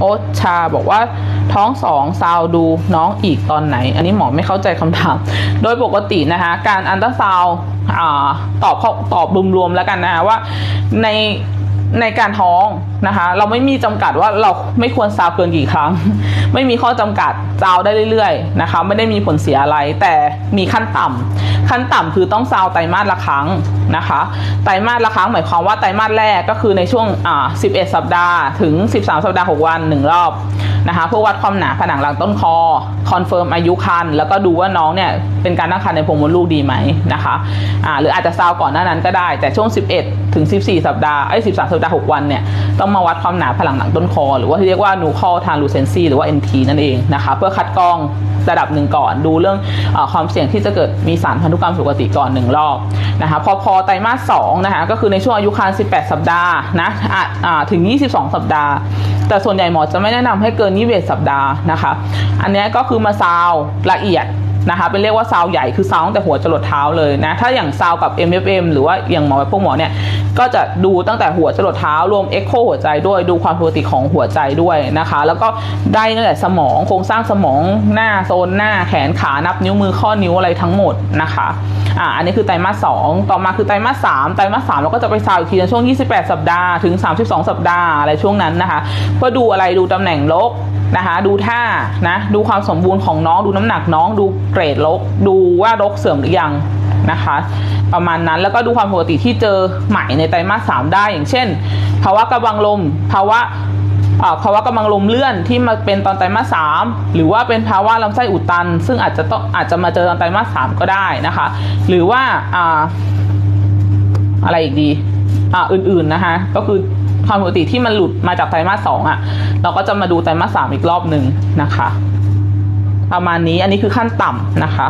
โอชาบอกว่าท้องสองซาวดูน้องอีกตอนไหน อันนี้หมอไม่เข้าใจคำถาม โดยปกตินะคะการอันตราซาวตอบตอบรวมๆแล้วกันนะคะว่าใน ในการท้องนะคะ เราไม่มีจำกัดว่าเราไม่ควรซาวเกินกี่ครั้ง ไม่มีข้อจำกัดซาวได้เรื่อยๆนะคะ ไม่ได้มีผลเสียอะไร แต่มีขั้นต่ำขั้นต่ำคือต้องซาวไตรมาสละครั้งนะคะ ไตรมาสละครั้งหมายความว่าไตรมาสแรกก็คือในช่วงอ่า11 สัปดาห์ถึง 13 สัปดาห์ 6 วัน 1 รอบ นะคะเพื่อวัดความหนาผนังหลังต้นคอคอนเฟิร์มอายุครรภ์แล้วก็ดูว่าน้องเนี่ยเป็นการตั้งครรภ์ในโพรงมดลูกดีไหมนะคะอ่าหรืออาจจะซาวก่อนหน้านั้นก็ได้ แต่ช่วง 11 ถึง 14 สัปดาห์ไอ้13 สัปดาห์ 6 วันเนี่ยต้องมาวัดความหนาผนังหลังต้นคอ หรือว่าที่เรียกว่า nuchal translucency หรือว่า NT นั่นเองนะคะเพื่อคัดกรองระดับหนึ่งก่อนดูเรื่องอความเสี่ยงที่จะเกิดมีสารพันธุกรรมผิดปกติก่อนหนึ่งรอบนะคะพอพอไตรมาสสองนะคะก็คือในช่วงอายุครรภ์18 สัปดาห์นะอะถึง 22 สัปดาห์ แต่ส่วนใหญ่หมอจะไม่แนะนำให้เกินนิเวศสัปดาห์นะคะ อันนี้ก็คือมาซาวละเอียด นะคะเป็นเรียกว่าซาวใหญ่คือซาวตั้งแต่หัวจรดเท้าเลยนะ ถ้าอย่างซาวกับ MFM หรือว่าอย่างหมอพวกหมอเนี่ยก็จะดูตั้งแต่หัวจรดเท้ารวมเอ็กโคหัวใจด้วยดูความปกติของหัวใจด้วยนะคะ แล้วก็ได้ตั้งแต่สมองโครงสร้างสมองหน้าโซนหน้าแขนขานับนิ้วมือข้อนิ้วอะไรทั้งหมดนะคะอ่าอันนี้คือไตรมาสสองต่อมาคือไตรมาสสามไตรมาสสามเราก็จะไปซาวอีกทีในช่วง 28 สัปดาห์ถึง 32 สัปดาห์อะไรช่วงนั้นนะคะเพื่อดูอะไรดูตำแหน่งลก นะคะ ดูท่านะ ดูความสมบูรณ์ของน้อง ดูน้ำหนักน้อง ดูเกรดลก ดูว่ารกเสื่อมหรือยังนะคะ ประมาณนั้น แล้วก็ดูความปกติที่เจอใหม่ในไตรมาสสามได้ อย่างเช่น ภาวะกระบังลม ภาวะภาวะกระบังลมเลื่อนที่มาเป็นตอนไตรมาสสามหรือว่าเป็นภาวะลำไส้อุดตัน ซึ่งอาจจะต้องอาจจะมาเจอตอนไตรมาสสามก็ได้นะคะ หรือว่าอ่าอะไรอีกดีอ่าอื่นๆนะคะก็คือ ความปกติที่มันหลุดมาจากไตรมาสสองอะ เราก็จะมาดูไตรมาสสามอีกรอบหนึ่งนะคะ ประมาณนี้อันนี้คือขั้นต่ำนะคะ